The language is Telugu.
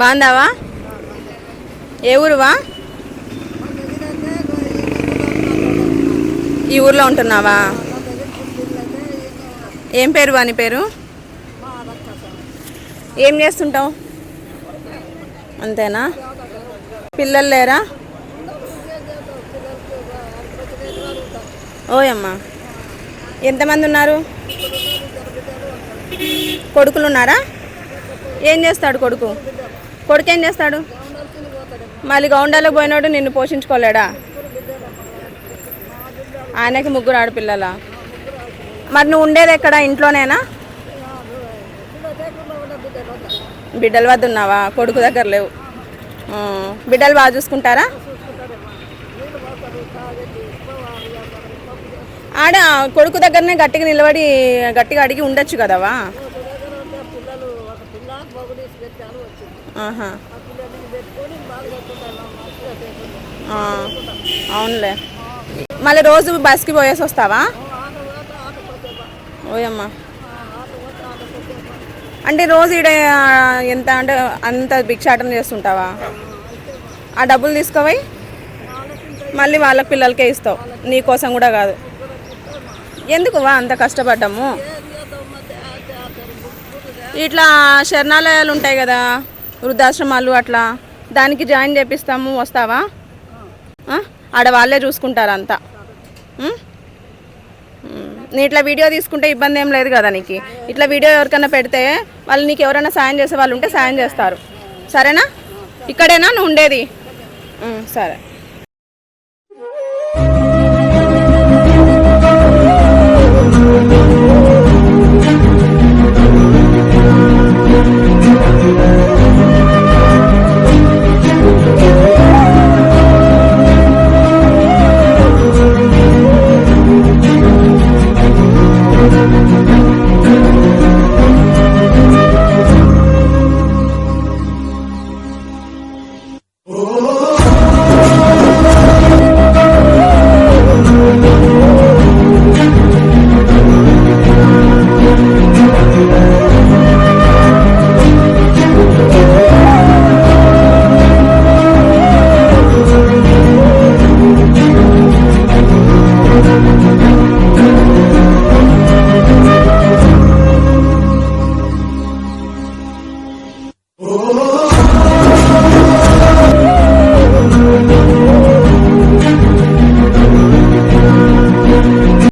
బాగుందావా? ఏ ఊరువా? ఈ ఊర్లో ఉంటున్నావా? ఏం పేరు వాని పేరు? ఏం చేస్తుంటావు? అంతేనా? పిల్లలు లేరా? ఓయమ్మా ఎంతమంది ఉన్నారు? కొడుకులు ఉన్నారా? ఏం చేస్తాడు కొడుకు? కొడుకు ఏం చేస్తాడు? మళ్ళీ గౌండాలకు పోయినాడు నిన్ను పోషించుకోలేడా? ఆయనకి ముగ్గురు ఆడపిల్లలా? మరి నువ్వు ఉండేది ఎక్కడ? ఇంట్లోనేనా? బిడ్డల వద్ద ఉన్నావా? కొడుకు దగ్గర లేవు. బిడ్డలు బాగా చూసుకుంటారా? ఆడ కొడుకు దగ్గరనే గట్టిగా నిలబడి గట్టిగా అడిగి ఉండొచ్చు కదవా? అవునులే. మళ్ళీ రోజు బస్కి పోయేసి వస్తావా? ఓయమ్మా. అంటే రోజు ఈడ ఎంత అంటే అంత భిక్షాటన చేస్తుంటావా? ఆ డబ్బులు తీసుకోవై మళ్ళీ వాళ్ళ పిల్లలకే ఇస్తావు. నీ కోసం కూడా కాదు. ఎందుకు వా అంత కష్టపడ్డాము? ఇట్లా శరణాలయాలు ఉంటాయి కదా వృద్ధాశ్రమాలు అట్లా దానికి జాయిన్ చేపిస్తాము వస్తావా? ఆడ వాళ్ళే చూసుకుంటారు అంతా. నీ ఇట్లా వీడియో తీసుకుంటే ఇబ్బంది ఏం లేదు కదా నీకు? ఇట్లా వీడియో ఎవరికైనా పెడితే వాళ్ళు నీకు ఎవరైనా సాయం చేసే వాళ్ళు ఉంటే సాయం చేస్తారు. సరేనా? ఇక్కడేనా? నువ్వు ఉండేది? సరే.